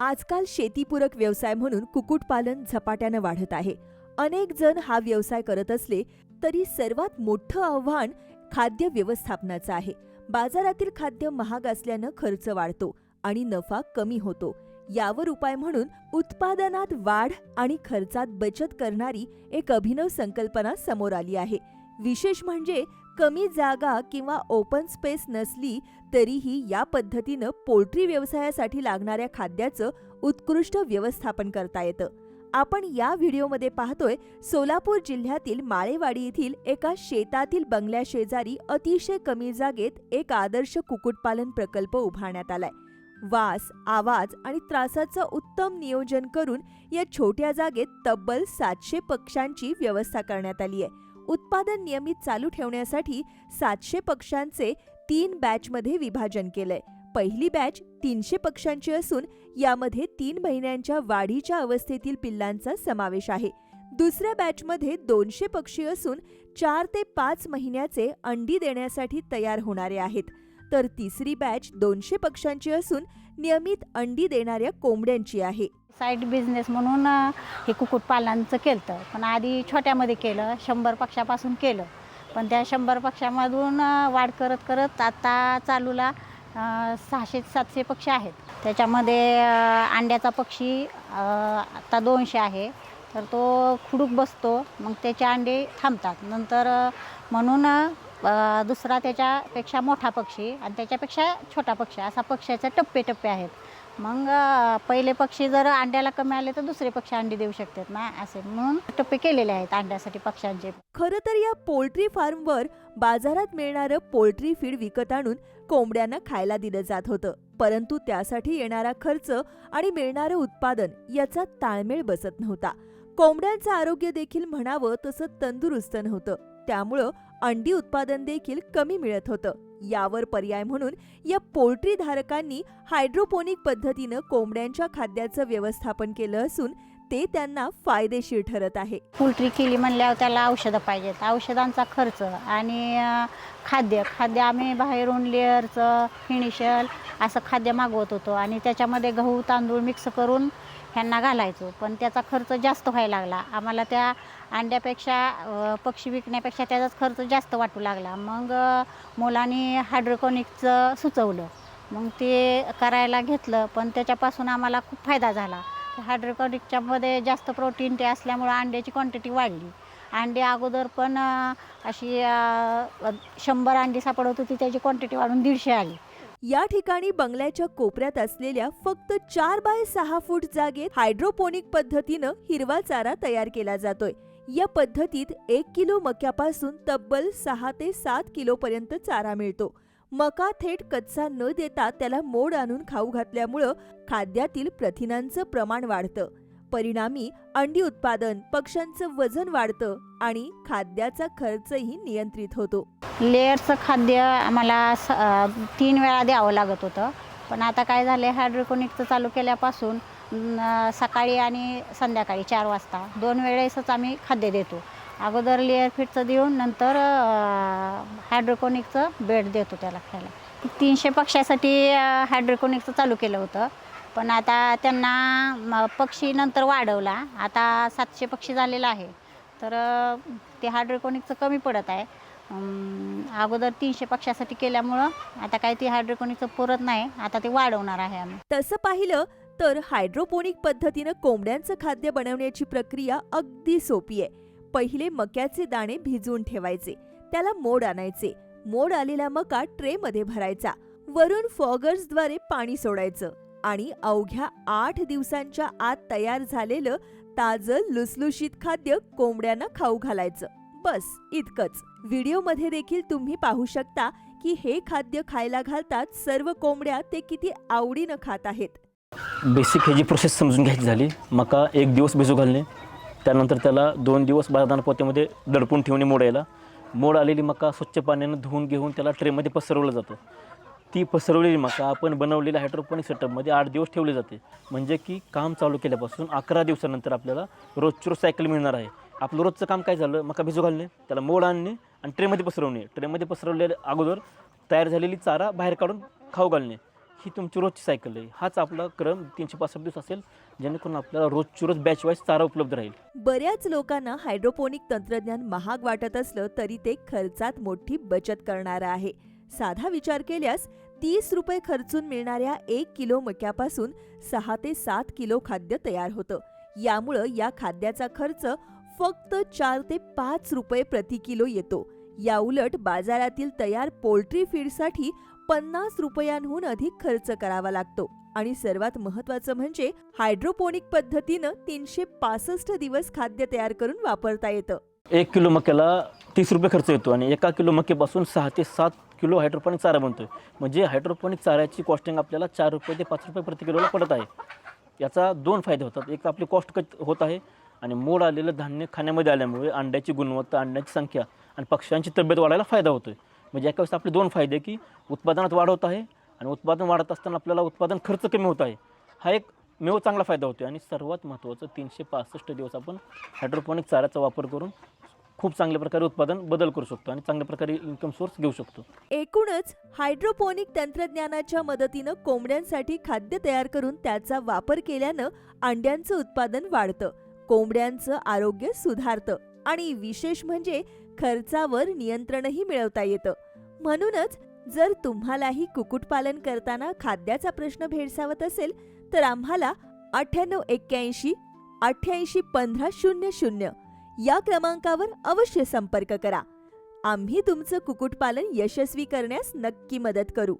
आजकाल शेतीपूरक व्यवसाय म्हणून कुक्कुटपालन झपाट्यानं वाढत आहे. अनेक जण हा व्यवसाय करत असले तरी सर्वात मोठं आव्हान खाद्य व्यवस्थापनाचं आहे. बाजारातील खाद्य महाग असल्यानं खर्च वाढतो आणि नफा कमी होतो. यावर उपाय म्हणून उत्पादनात वाढ आणि खर्चात बचत करणारी एक अभिनव संकल्पना समोर आली आहे. विशेष म्हणजे कमी जागा किंवा ओपन स्पेस नसली तरीही या पद्धतीनं पोल्ट्री व्यवसायासाठी लागणाऱ्या खाद्याचं उत्कृष्ट व्यवस्थापन करता येतं. आपण या व्हिडिओमध्ये पाहतोय सोलापूर जिल्ह्यातील माळेवाडी येथील एका शेतातील बंगल्याशेजारी अतिशय कमी जागेत एक आदर्श कुक्कुटपालन प्रकल्प उभारण्यात आलाय. वास आवाज आणि त्रासाचं उत्तम नियोजन करून या छोट्या जागेत तब्बल सातशे पक्ष्यांची व्यवस्था करण्यात आली आहे उत्पादन नियमित चालू ठेवण्यासाठी सातशे पक्ष्यांचे तीन बॅचमध्ये विभाजन केलंय. पहिली बॅच तीनशे पक्ष्यांची असून यामध्ये तीन महिन्यांच्या वाढीच्या अवस्थेतील पिल्लांचा समावेश आहे. दुसऱ्या बॅचमध्ये दोनशे पक्षी असून चार ते पाच महिन्याचे अंडी देण्यासाठी तयार होणारे आहेत. तर तिसरी बॅच दोनशे पक्ष्यांची असून नियमित अंडी देणाऱ्या कोंबड्यांची आहे. साईड बिझनेस म्हणून हे कुक्कुटपालनाचं केलं पण आधी छोट्यामध्ये केलं शंभर पक्षापासून केलं. पण त्या शंभर पक्षामधून वाढ करत करत आता चालूला सहाशे सातशे पक्षी आहेत. त्याच्यामध्ये अंड्याचा पक्षी आता दोनशे आहे. तर तो खुडूक बसतो. मग त्याचे अंडे थांबतात. नंतर म्हणून दुसरा त्याच्यापेक्षा मोठा पक्षी आणि त्याच्यापेक्षा छोटा पक्षी. असा पक्ष्याचे टप्पे टप्पे आहेत. मग पहिले पक्षी जर अंड्याला कमी आले तर दुसरे पक्षी अंडी देऊ शकतात ना असे म्हणून टप्पे केलेले आहेत अंड्यासाठी पक्ष्यांचे. खरं तर या पोल्ट्री फार्मवर बाजारात मिळणारं पोल्ट्री फीड विकत आणून कोंबड्यांना खायला दिलं जात होतं. परंतु त्यासाठी येणारा खर्च आणि मिळणारं उत्पादन याचा ताळमेळ बसत नव्हता. कोंबड्यांचं आरोग्य देखील म्हणावं तसं तंदुरुस्त नव्हतं. त्यामुळं अंडी उत्पादन देखील कमी मिळत होतं. यावर पर्याय म्हणून या पोल्ट्री धारकांनी हायड्रोपोनिक पद्धतीनं कोंबड्यांच्या खाद्याचं व्यवस्थापन केलं असून ते त्यांना फायदेशीर ठरत आहे. पोल्ट्री केली म्हणल्यावर त्याला औषधं पाहिजेत. औषधांचा खर्च आणि खाद्य. खाद्य आम्ही बाहेरून लेअरचं फिनिशल असं खाद्य मागवत होतो आणि त्याच्यामध्ये गहू तांदूळ मिक्स करून ह्यांना घालायचो. पण त्याचा खर्च जास्त व्हायला लागला. आम्हाला त्या अंड्यापेक्षा पक्षी विकण्यापेक्षा त्याचाच खर्च जास्त वाटू लागला. मग मुलांनी हायड्रोकॉनिकचं सुचवलं. मग ते करायला घेतलं. पण त्याच्यापासून आम्हाला खूप फायदा झाला. हायड्रोकॉनिकच्यामध्ये जास्त प्रोटीन ते असल्यामुळं अंड्याची क्वांटिटी वाढली. अंडे अगोदर पण अशी शंभर अंडी सापडत होती. त्याची क्वांटिटी वाढून दीडशे आली. या ठिकाणी बंगल्याच्या कोपऱ्यात असलेल्या फक्त चार बाय सहा फूट जागेत हायड्रोपोनिक पद्धतीनं हिरवा चारा तयार केला जातोय. या पद्धतीत एक किलो मक्यापासून तब्बल सहा ते सात किलो पर्यंत चारा मिळतो. मका थेट कच्चा न देता त्याला मोड आणून खाऊ घातल्यामुळं खाद्यातील प्रथिनांचं प्रमाण वाढतं. परिणामी अंडी उत्पादन पक्ष्यांचं वजन वाढतं आणि खाद्याचा खर्चही नियंत्रित होतो. लेअरचं खाद्य आम्हाला स तीन वेळा द्यावं लागत होतं. पण आता काय झालं आहे हायड्रोकोनिकचं चालू केल्यापासून सकाळी आणि संध्याकाळी चार वाजता दोन वेळेसच आम्ही खाद्य देतो. अगोदर लेअर फिटचं देऊन नंतर हायड्रोकोनिकचं बेड देतो त्याला खायला. तीनशे पक्ष्यासाठी हायड्रोकोनिकचं चालू केलं होतं. पण आता त्यांना म, पक्षी नंतर वाढवला. आता सातशे पक्षी झालेला आहे. तर अ, ते हायड्रोकोनिकचं कमी पडत आहे. अम, अगोदर तीनशे पक्षासाठी केल्यामुळं आता काही ते हायड्रोकोनिकचं पुरत नाही. आता ते वाढवणार आहे आम्ही. तसं पाहिलं तर हायड्रोपोनिक पद्धतीनं कोंबड्यांचं खाद्य बनवण्याची प्रक्रिया अगदी सोपी आहे. पहिले मक्याचे दाणे भिजवून ठेवायचे. त्याला मोड आणायचे. मोड आलेला मका ट्रेमध्ये भरायचा. वरून फॉगर्सद्वारे पाणी सोडायचं. आणि अवघ्या आठ दिवसांच्या आत तयार झालेलं ताजं लुसलुशीत खाद्य कोंबड्यांना खाऊ घालायचं. बस इतकंच. व्हिडिओमध्ये देखील तुम्ही पाहू शकता की हे खाद्य खायला घालतात सर्व कोंबड्या ते किती आवडीनं खात आहेत. बेसिक ह्याची प्रोसेस समजून घ्यायची झाली. मका एक दिवस भिजू घालणे त्यानंतर त्याला दोन दिवस बारदाना पोत्यामध्ये दडपून ठेवणे मोडायला. मोड आलेली मका स्वच्छ पाण्यानं धुवून घेऊन त्याला ट्रेमध्ये पसरवलं जातं. ती पसरवलेली मका. आपण बनवलेल्या हायड्रोपॉनिक सेटअपमध्ये आठ दिवस ठेवले जाते. म्हणजे की काम चालू केल्यापासून अकरा दिवसानंतर आपल्याला रोजची रोज सायकल मिळणार आहे. आपलं रोजचं काम काय झालं? मका भिजू घालणे त्याला मोड आणणे आणि ट्रेमध्ये पसरवणे. ट्रेमध्ये पसरवलेल्या अगोदर तयार झालेली चारा बाहेर काढून खाऊ घालणे. ही तुमची रोजची सायकल आहे. हाच आपला क्रम तीनशे पासष्ट दिवस असेल जेणेकरून आपल्याला रोजची रोज बॅच वाईज चारा उपलब्ध राहील. बऱ्याच लोकांना हायड्रोपोनिक तंत्रज्ञान महाग वाटत असलं तरी ते खर्चात मोठी बचत करणारं आहे. साधा विचार केल्यास तीस रुपये खर्चून मिळणाऱ्या एक किलो मक्यापासून सहा ते सात किलो खाद्य तयार होतं. यामुळं या खाद्याचा खर्च फक्त चार ते पाच रुपये प्रति किलो येतो. याउलट बाजारातील तयार पोल्ट्री फीडसाठी पन्नास रुपयांहून अधिक खर्च करावा लागतो. आणि सर्वात महत्वाचं म्हणजे हायड्रोपोनिक पद्धतीनं तीनशे पासष्ट दिवस खाद्य तयार करून वापरता येतं. एक किलो मक्याला तीस रुपये खर्च येतो आणि एका किलो मक्यापासून सहा ते सात किलो हायड्रोपोनिक चारा बनतो म्हणजे हायड्रोपोनिक चाऱ्याची कॉस्टिंग आपल्याला चार रुपये ते पाच रुपये प्रति किलोला पडत आहे. याचा दोन फायदे होतात. एक आपली कॉस्ट कट होत आहे आणि मोड आलेलं धान्य खाण्यामध्ये आल्यामुळे अंड्याची गुणवत्ता अंड्याची संख्या आणि पक्ष्यांची तब्येत वाढायला फायदा होतो आहे म्हणजे एका वेळेस आपले दोन फायदे की उत्पादनात वाढ होत आहे आणि उत्पादन वाढत असताना आपल्याला उत्पादन खर्च कमी होत आहे. हा एक मेव चांगला फायदा होतो आणि सर्वात महत्त्वाचं तीनशे पासष्ट दिवस आपण हायड्रोपोनिक चाऱ्याचा वापर करून खूप चांगल्या प्रकारे उत्पादन बदल करू शकतो आणि चांगल्या प्रकारे इन्कम सोर्स घेऊ शकतो. एकूणच हायड्रोपोनिक तंत्रज्ञानाच्या मदतीनं कोंबड्यांसाठी खाद्य तयार करून त्याचा वापर केल्यानं अंड्यांचं उत्पादन वाढतं कोंबड्यांचं आरोग्य सुधारतं आणि विशेष म्हणजे खर्चावर नियंत्रणही मिळवता येतं. म्हणूनच जर तुम्हालाही कुक्कुटपालन करताना खाद्याचा प्रश्न भेडसावत असेल तर आम्हाला अठ्ठ्याण्णव एक्क्याऐंशी अठ्ठ्याऐंशी पंधरा शून्य शून्य या क्रमांकावर अवश्य संपर्क करा. आम्ही तुमचं कुक्कुटपालन यशस्वी करण्यास नक्की मदत करू.